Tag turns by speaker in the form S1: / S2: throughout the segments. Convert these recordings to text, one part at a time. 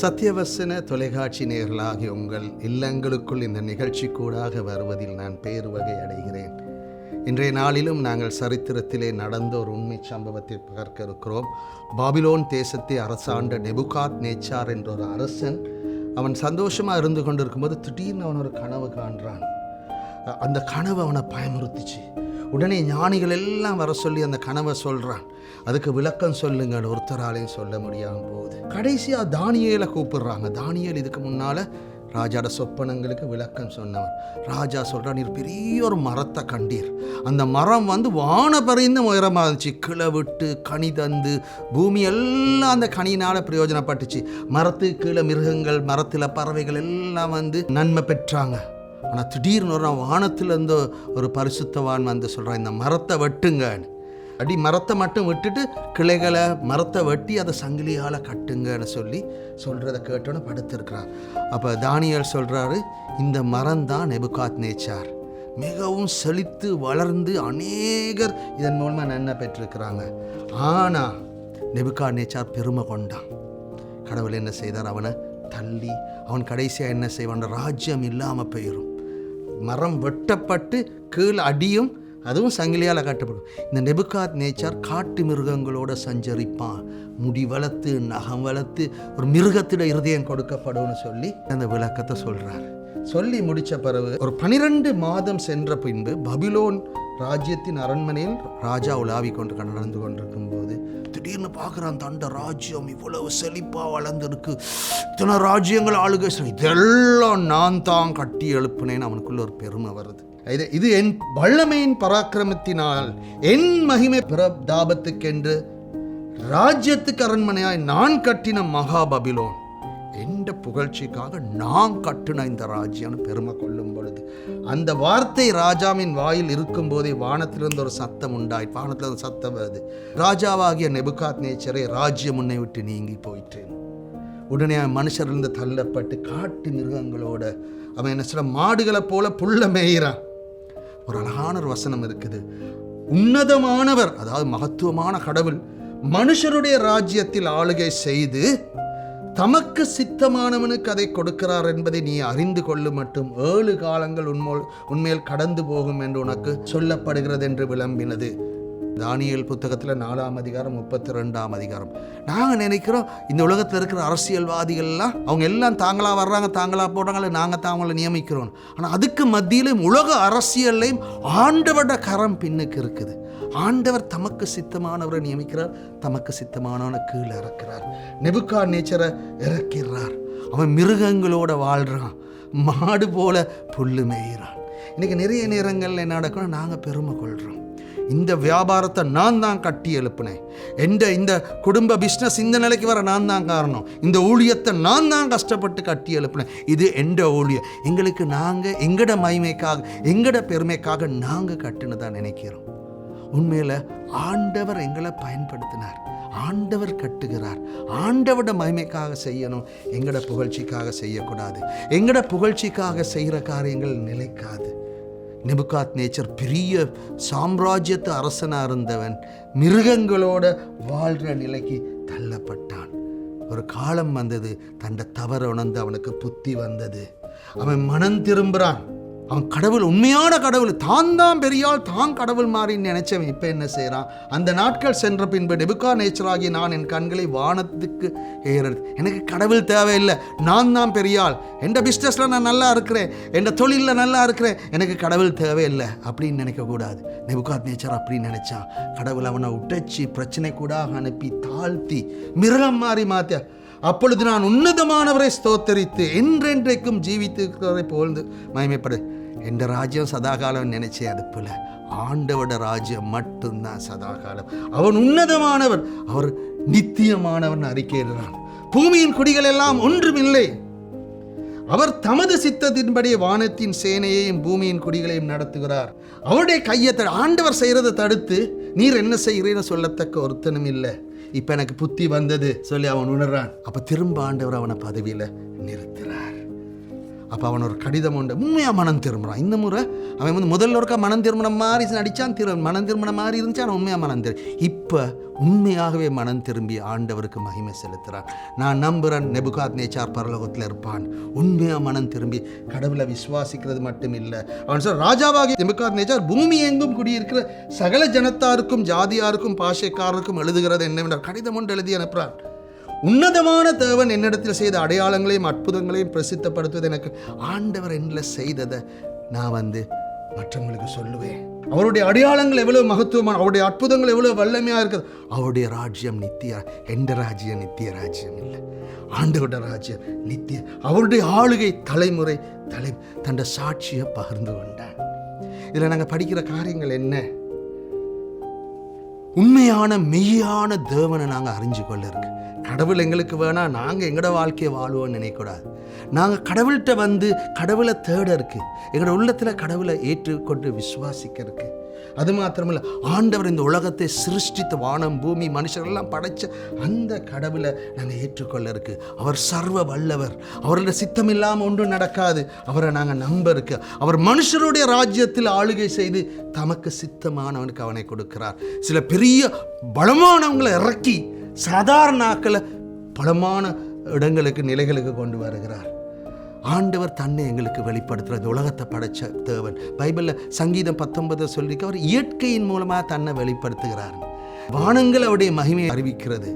S1: சத்தியவசன தொலைக்காட்சி நேர்களாகிய உங்கள் இல்லங்களுக்குள் இந்த நிகழ்ச்சி கூடாக வருவதில் நான் பேர் வகை அடைகிறேன். இன்றைய நாளிலும் நாங்கள் சரித்திரத்திலே நடந்த ஒரு உண்மை சம்பவத்தை பார்க்க இருக்கிறோம். பாபிலோன் தேசத்தை அரசாண்ட நெபுகாத் நேச்சார் என்ற ஒரு அரசன் அவன் சந்தோஷமாக இருந்து கொண்டிருக்கும்போது திடீர்னு அவன் ஒரு கனவு காண்றான். அந்த கனவு அவனை பயமுறுத்துச்சு. உடனே ஞானிகள் எல்லாம் வர சொல்லி அந்த கனவை சொல்கிறான் அதுக்கு விளக்கம் சொல்லுங்கள் ஒருத்தராலையும் சொல்ல முடியாம போகுது. கடைசியாக தானியலை கூப்பிடுறாங்க. தானியல் இதுக்கு முன்னால் ராஜாட சொப்பனங்களுக்கு விளக்கம் சொன்னவர் ராஜா சொல்கிறார் நீர் பெரிய ஒரு மரத்தை கண்டீர். அந்த மரம் வந்து வான பறிந்த உயரமாக இருந்துச்சு கிளை விட்டு கனி தந்து பூமி எல்லாம் அந்த கனியினால் பிரயோஜனப்பட்டுச்சு. மரத்துக்கு கீழே மிருகங்கள் மரத்தில் பறவைகள் எல்லாம் வந்து நன்மை பெற்றாங்க. ஆனால் திடீர்னு ஒரு வானத்திலேருந்து ஒரு பரிசுத்தவான் வந்து சொல்கிறான் இந்த மரத்தை வெட்டுங்கன்னு. அடி மரத்தை மட்டும் விட்டுட்டு கிளைகளை மரத்தை வெட்டி அதை சங்கிலியால் கட்டுங்கன்னு சொல்லி சொல்கிறத கேட்டோன்னு படுத்திருக்கிறார் அப்போ தானியல் சொல்கிறாரு இந்த மரம் தான் நெபுகாத் நேச்சார் மிகவும் செழித்து வளர்ந்து அநேகர் இதன் மூலமாக நன்மை பெற்றிருக்கிறாங்க. ஆனால் நெபுகாத் நேச்சார் பெருமை கொண்டான். கடவுள் என்ன செய்தார்? அவனை தள்ளி அவன் கடைசியாக என்ன செய்வான்? ராஜ்யம் இல்லாமல் போயிடும் மரம் வெட்டப்பட்டு கீழ் அடியும் அதுவும் சங்கிலியால் காட்டப்படும். இந்த நெபுகாத் நேச்சார் காட்டு மிருகங்களோட சஞ்சரிப்பான். முடி வளர்த்து நகம் வளர்த்து ஒரு மிருகத்திட இருதயம் கொடுக்கப்படும்னு சொல்லி அந்த விளக்கத்தை சொல்கிறார் சொல்லி முடிச்ச பிறகு ஒரு பனிரெண்டு மாதம் சென்ற பின்பு பபிலோன் ராஜ்யத்தின் அரண்மனையில் ராஜா உலாவி கொண்டு நடந்து கொண்டிருக்கும் போது திடீர்னு பார்க்குறான் தண்ட ராஜ்யம் இவ்வளவு செழிப்பாக வளர்ந்துருக்கு. இத்தனை ராஜ்யங்கள் ஆளுகை இதெல்லாம் நான் தான் கட்டி எழுப்புனேன்னு அவனுக்குள்ள ஒரு பெருமை வருது. இது இது என் வல்லமையின் பராக்கிரமத்தினால் என் மகிமை பிரதாபத்துக்கென்று ராஜ்யத்துக்கு அரண்மனையாய் நான் கட்டின மகாபபிலோன் எந்த புகழ்ச்சிக்காக நான் கட்டின இந்த ராஜ்யான்னு பெருமை கொள்ளும் பொழுது அந்த வார்த்தை ராஜாவின் வாயில் இருக்கும்போதே வானத்திலிருந்து ஒரு சத்தம் உண்டாய் வானத்திலிருந்து ஒரு சத்தம் வருது. ராஜாவாகிய நெபுகாத் நேச்சரை ராஜ்யம் உன்னை விட்டு நீங்கி போயிட்டேன் உடனே அவன் மனுஷரிலிருந்து தள்ளப்பட்டு காட்டு மிருகங்களோட அவன் என்ன சொல்ல மாடுகளை போல புல்ல மேயிறான். ஒரு அழகான ஒரு வசனம் இருக்குது. உன்னதமானவர் அதாவது மகத்துவமான கடவுள் மனுஷருடைய ராஜ்யத்தில் ஆளுகை செய்து தமக்கு சித்தமானவனுக்கு அதை கொடுக்கிறார் என்பதை நீ அறிந்து கொள்ளும் மட்டும் ஏழு காலங்கள் உன்மோல் உண்மையில் கடந்து போகும் என்று உனக்கு சொல்லப்படுகிறது என்று விளம்பினது. தானியல் புத்தகத்தில் நாலாம் அதிகாரம் முப்பத்தி ரெண்டாம் அதிகாரம். நாங்கள் நினைக்கிறோம் இந்த உலகத்தில் இருக்கிற அரசியல்வாதிகள்லாம் அவங்க எல்லாம் தாங்களா வர்றாங்க தாங்களா போடுறாங்களே நாங்கள் தான் அவங்கள நியமிக்கிறோம். ஆனால் அதுக்கு மத்தியிலும் உலக அரசியல்லையும் ஆண்டவட கரம் பின்னுக்கு இருக்குது. ஆண்டவர் தமக்கு சித்தமானவரை நியமிக்கிறார் தமக்கு சித்தமானவனை கீழே இறக்கிறார். நெபுக்கா நேச்சரை இறக்கிறார். அவன் மிருகங்களோட வாழ்கிறான் மாடு போல புல்லு மேயிறான். இன்னைக்கு நிறைய நேரங்களில் என்ன நடக்கணும் நாங்கள் பெருமை கொள்கிறோம் இந்த வியாபாரத்தை நான் தான் கட்டி எழுப்பினேன். எந்த இந்த குடும்ப பிஸ்னஸ் இந்த நிலைக்கு வர நான் தான் காரணம். இந்த ஊழியத்தை நான் தான் கஷ்டப்பட்டு கட்டி எழுப்பினேன். இது எந்த ஊழியம்? எங்களுக்கு நாங்கள் எங்கட மகிமைக்காக எங்கட பெருமைக்காக நாங்கள் கட்டுன்னு தான் நினைக்கிறோம். உண்மையில் ஆண்டவர் எங்களை பயன்படுத்தினார். ஆண்டவர் கட்டுகிறார். ஆண்டவட மகிமைக்காக செய்யணும். எங்கட புகழ்ச்சிக்காக செய்யக்கூடாது. எங்கட புகழ்ச்சிக்காக செய்கிற காரியங்கள் நிலைக்காது. நிபுகாத் நேச்சர் பெரிய சாம்ராஜ்யத்து அரசனாக இருந்தவன் மிருகங்களோட வாழ்கிற நிலைக்கு தள்ளப்பட்டான். ஒரு காலம் வந்தது. தண்ட தவற உணர்ந்து அவனுக்கு புத்தி வந்தது. அவன் மனம் திரும்புகிறான் அவன் கடவுள் உண்மையான கடவுள். தான் தான் பெரியால் தான் கடவுள் மாறின்னு நினைச்சவன் இப்போ என்ன செய்கிறான் அந்த நாட்கள் சென்ற பின்பு நெபுக்கா நேச்சராகி நான் என் கண்களை வானத்துக்கு ஏறது எனக்கு கடவுள் தேவையில்லை. நான் தான் பெரியாள். எந்த பிஸ்னஸில் நான் நல்லா இருக்கிறேன். எந்த தொழிலில் நல்லா இருக்கிறேன். எனக்கு கடவுள் தேவையில்லை அப்படின்னு நினைக்கக்கூடாது. நெபுகாத் நேச்சர் அப்படின்னு நினைச்சான். கடவுள் அவனை உடைச்சி பிரச்சனை கூட அனுப்பி தாழ்த்தி மிருகம் மாறி மாற்ற அப்பொழுது நான் உன்னதமானவரை ஸ்தோத்தரித்து என்றென்றைக்கும் ஜீவித்திருக்கிறவரை புகழ்ந்து மயமைப்படு எந்த ராஜ்யம் சதாகாலம் நினைச்சே அது போல. ஆண்டவட ராஜ்யம் மட்டும்தான் சதாகாலம். அவன் உன்னதமானவர் அவர் நித்தியமானவன் அறிக்கையிடுறான். பூமியின் குடிகள் எல்லாம் ஒன்றுமில்லை. அவர் தமது சித்தத்தின்படி வானத்தின் சேனையையும் பூமியின் குடிகளையும் நடத்துகிறார். அவருடைய கையை ஆண்டவர் செய்கிறத தடுத்து நீர் என்ன செய்கிறேன்னு சொல்லத்தக்க ஒருத்தனும் இல்லை. இப்போ எனக்கு புத்தி வந்தது சொல்லி அவன் உணர்றான். அப்போ திரும்ப ஆண்டவர் அவனை பதவியில் நிறுத்துறார். அப்போ அவன் ஒரு கடிதம் உண்டு. உண்மையாக மனம் திரும்புகிறான் இந்த முறை அவன் வந்து முதல்ல ஒருக்கா மனம் திரும்பின மாதிரி நடித்தான் திரு மனம் திரும்பின மாதிரி இருந்துச்சு ஆனால் உண்மையாக மனம் திரு இப்போ உண்மையாகவே மனம் திரும்பி ஆண்டவருக்கு மகிமை செலுத்துகிறான் நான் நம்புகிறேன் நெபுகாத் நேச்சார் பரலோகத்தில் இருப்பான். உண்மையாக மனம் திரும்பி கடவுளை விசுவாசிக்கிறது மட்டும் இல்லை அவன் சொல் ராஜாவாகி நெபுகாத் நேச்சார் பூமி எங்கும் குடியிருக்கிற சகல ஜனத்தாருக்கும் ஜாதியாருக்கும் பாஷைக்காரருக்கும் எழுதுகிறது என்னவென்றால் கடிதம் ஒன்று எழுதி அனுப்புகிறான் உன்னதமான தேவன் என்னிடத்தில் செய்த அடையாளங்களையும் அற்புதங்களையும் பிரசித்தப்படுத்துவது எனக்கு ஆண்டவர் என்னில் செய்ததை நான் வந்து மற்றவங்களுக்கு சொல்லுவேன். அவருடைய அடையாளங்கள் எவ்வளவு மகத்துவமான அவருடைய அற்புதங்கள் எவ்வளவு வல்லமையாக இருக்குது. அவருடைய ராஜ்யம் நித்திய எந்த ராஜ்யம் நித்திய ராஜ்யம் இல்லை. ஆண்டவருடைய ராஜ்யம் நித்திய அவருடைய ஆளுகை தலைமுறை தலை தண்ட சாட்சியை பகிர்ந்து கொண்டான் இதில் நாங்கள் படிக்கிற காரியங்கள் என்ன? உண்மையான மெய்யான தேவனை நாங்கள் அறிஞ்சு கொள்ள இருக்கு. கடவுள் எங்களுக்கு வேணால் நாங்கள் எங்களோட வாழ்க்கையை வாழ்வோம்னு நினைக்கக்கூடாது. நாங்கள் கடவுள்கிட்ட வந்து கடவுளை தேட இருக்கு. எங்களோட உள்ளத்தில் கடவுளை ஏற்றுக்கொண்டு விசுவாசிக்க இருக்குது அது மாத்திரமில்ல ஆண்டவர் இந்த உலகத்தை சிருஷ்டித்த வானம் பூமி மனுஷர்கள்லாம் படைச்ச அந்த கடவுளை நாங்கள் ஏற்றுக்கொள்ள இருக்கு. அவர் சர்வ வல்லவர். அவரோட சித்தம் இல்லாமல் ஒன்றும் நடக்காது. அவரை நாங்கள் நம்ப இருக்கு. அவர் மனுஷருடைய ராஜ்யத்தில் ஆளுகை செய்து தமக்கு சித்தமானவனுக்கு அவனை கொடுக்கிறார். சில பெரிய பலமானவங்களை இறக்கி சாதாரண ஆக்களை பலமான இடங்களுக்கு நிலைகளுக்கு கொண்டு வருகிறார். ஆண்டவர் தன்னை எங்களுக்கு வெளிப்படுத்துகிற இந்த உலகத்தை படைச்ச தேவன். பைபிளில் சங்கீதம் பத்தொன்பது சொல்லிக்க அவர் இயற்கையின் மூலமாக தன்னை வெளிப்படுத்துகிறார். வானங்கள் அவருடைய மகிமையை அறிவிக்கிறது.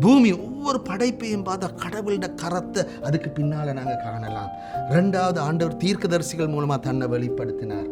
S1: பூமி ஒவ்வொரு படைப்பையும் பார்த்தா கடவுளோட கரத்தை அதுக்கு பின்னால் நாங்கள் காணலாம். ரெண்டாவது ஆண்டவர் தீர்க்கதரிசிகள் மூலமாக தன்னை வெளிப்படுத்தினார்.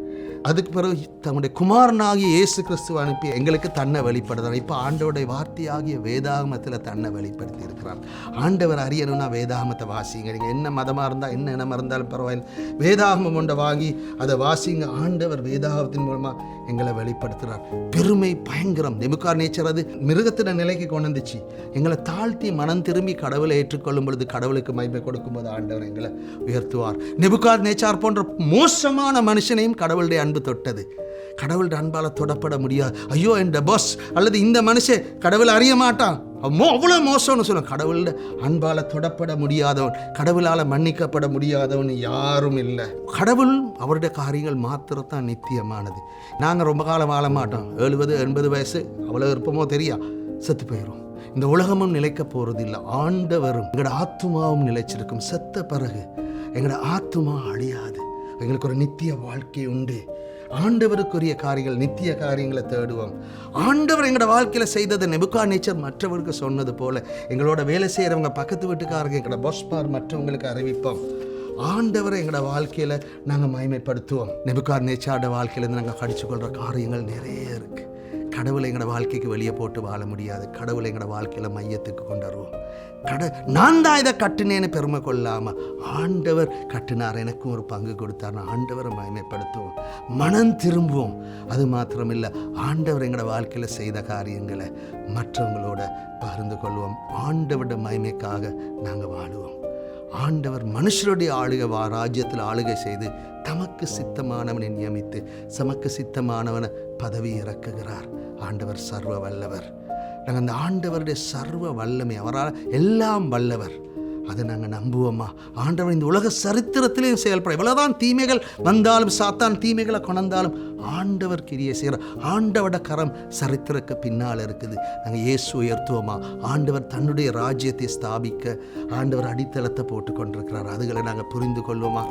S1: அதுக்கு பிறகு தம்முடைய குமாரனாகிய இயேசு கிறிஸ்துவ அனுப்பி எங்களுக்கு தன்னை வெளிப்படுத்துறார் இப்போ ஆண்டவருடைய வார்த்தையாகிய வேதாகமத்தில் தன்னை வெளிப்படுத்தி இருக்கிறார் ஆண்டவர் அறியணும்னா வேதாகமத்தை வாசிங்க. நீங்கள் என்ன மதமாக இருந்தால் என்ன இனமாக இருந்தாலும் பரவாயில்லை. வேதாகமம் ஒன்றை வாங்கி அதை வாசிங்க. ஆண்டவர் வேதாகமத்தின் மூலமாக எங்களை வெளிப்படுத்துகிறார். பெருமை பயங்கரம். நெமுக்கார் நேச்சர் அது மிருகத்தின நிலைக்கு கொண்டு வந்துச்சு. எங்களை தாழ்த்தி மனம் திரும்பி கடவுளை ஏற்றுக்கொள்ளும் பொழுது கடவுளுக்கு மகிமை கொடுக்கும்போது ஆண்டவர் எங்களை உயர்த்துவார். நெபுக்கார் நேச்சார் போன்ற மோசமான மனுஷனையும் கடவுளுடைய அன்பு தொட்டது. கடவுளுடைய அன்பால் தொடப்பட முடியாது ஐயோ இந்த பாஸ் அல்லது இந்த மனுஷன் கடவுள் அறிய மாட்டான். அம்மோ அவ்வளோ மோசம்னு சொல்லும் கடவுளோட அன்பால் தொடப்பட முடியாதவன் கடவுளால் மன்னிக்கப்பட முடியாதவன் யாரும் இல்லை. கடவுள் அவருடைய காரியங்கள் மாத்திரத்தான் நித்தியமானது. நாங்கள் ரொம்ப காலம் வாழ மாட்டோம். எழுபது எண்பது வயசு அவ்வளோ விருப்பமோ தெரியா? செத்து போயிடும் இந்த உலகமும் நிலைக்க போகிறதில்லை ஆண்டவரும் எங்களோட ஆத்மாவும் நிலைச்சிருக்கும். செத்த பிறகு எங்களோட ஆத்மா அழியாது. எங்களுக்கு ஒரு நித்திய வாழ்க்கை உண்டு. ஆண்டவருக்குரிய காரியங்கள் நித்திய காரியங்களை தேடுவோம். ஆண்டவர் எங்களோட வாழ்க்கையில் செய்ததை நெபுக்கா நேச்சர் மற்றவருக்கு சொன்னது போல எங்களோட வேலை செய்கிறவங்க பக்கத்து வீட்டுக்காரங்க எங்களோட பார் மற்றவங்களுக்கு அறிவிப்போம். ஆண்டவரை எங்களோட வாழ்க்கையில் நாங்கள் மயமைப்படுத்துவோம் நெபுக்கார் நேச்சாரோட வாழ்க்கையிலேருந்து நாங்கள் கடிச்சு கொள்கிற காரியங்கள் நிறைய இருக்குது கடவுளை எங்களோட வாழ்க்கைக்கு வெளியே போட்டு வாழ முடியாது. கடவுளை எங்களோட வாழ்க்கையில் மையத்துக்கு கொண்டு வருவோம். கட நான் தான் இதை கட்டுனேன்னு பெருமை கொள்ளாமல் ஆண்டவர் கட்டினார். எனக்கும் ஒரு பங்கு கொடுத்தார் ஆண்டவரை மயமைப்படுத்துவோம் மனம் திரும்புவோம். அது மாத்திரமில்லை ஆண்டவர் எங்களோட வாழ்க்கையில் செய்த காரியங்களை மற்றவங்களோட பகிர்ந்து கொள்வோம். ஆண்டவரோட மகிமைக்காக நாங்கள் வாழுவோம். ஆண்டவர் மனுஷருடைய ஆளுகை வா ராஜ்யத்தில் ஆளுகை செய்து தமக்கு சித்தமானவனை நியமித்து சமக்கு சித்தமானவனை பதவி இறக்குகிறார். ஆண்டவர் சர்வ வல்லவர். நாங்கள் அந்த ஆண்டவருடைய சர்வ வல்லமை அவரால் எல்லாம் வல்லவர். அதை நாங்கள் நம்புவோமா? ஆண்டவர் இந்த உலக சரித்திரத்திலையும் செயல்பட இவ்வளோதான் தீமைகள் வந்தாலும் சாத்தான் தீமைகளை கொணந்தாலும் ஆண்டவர் கிரியை செய்கிற ஆண்டவட கரம் சரித்திரக்கு பின்னால் இருக்குது. நாங்கள் இயேசு உயர்த்துவோமா? ஆண்டவர் தன்னுடைய ராஜ்யத்தை ஸ்தாபிக்க ஆண்டவர் அடித்தளத்தை போட்டு கொண்டிருக்கிறார் அதுகளை நாங்கள் புரிந்து கொள்வோமா?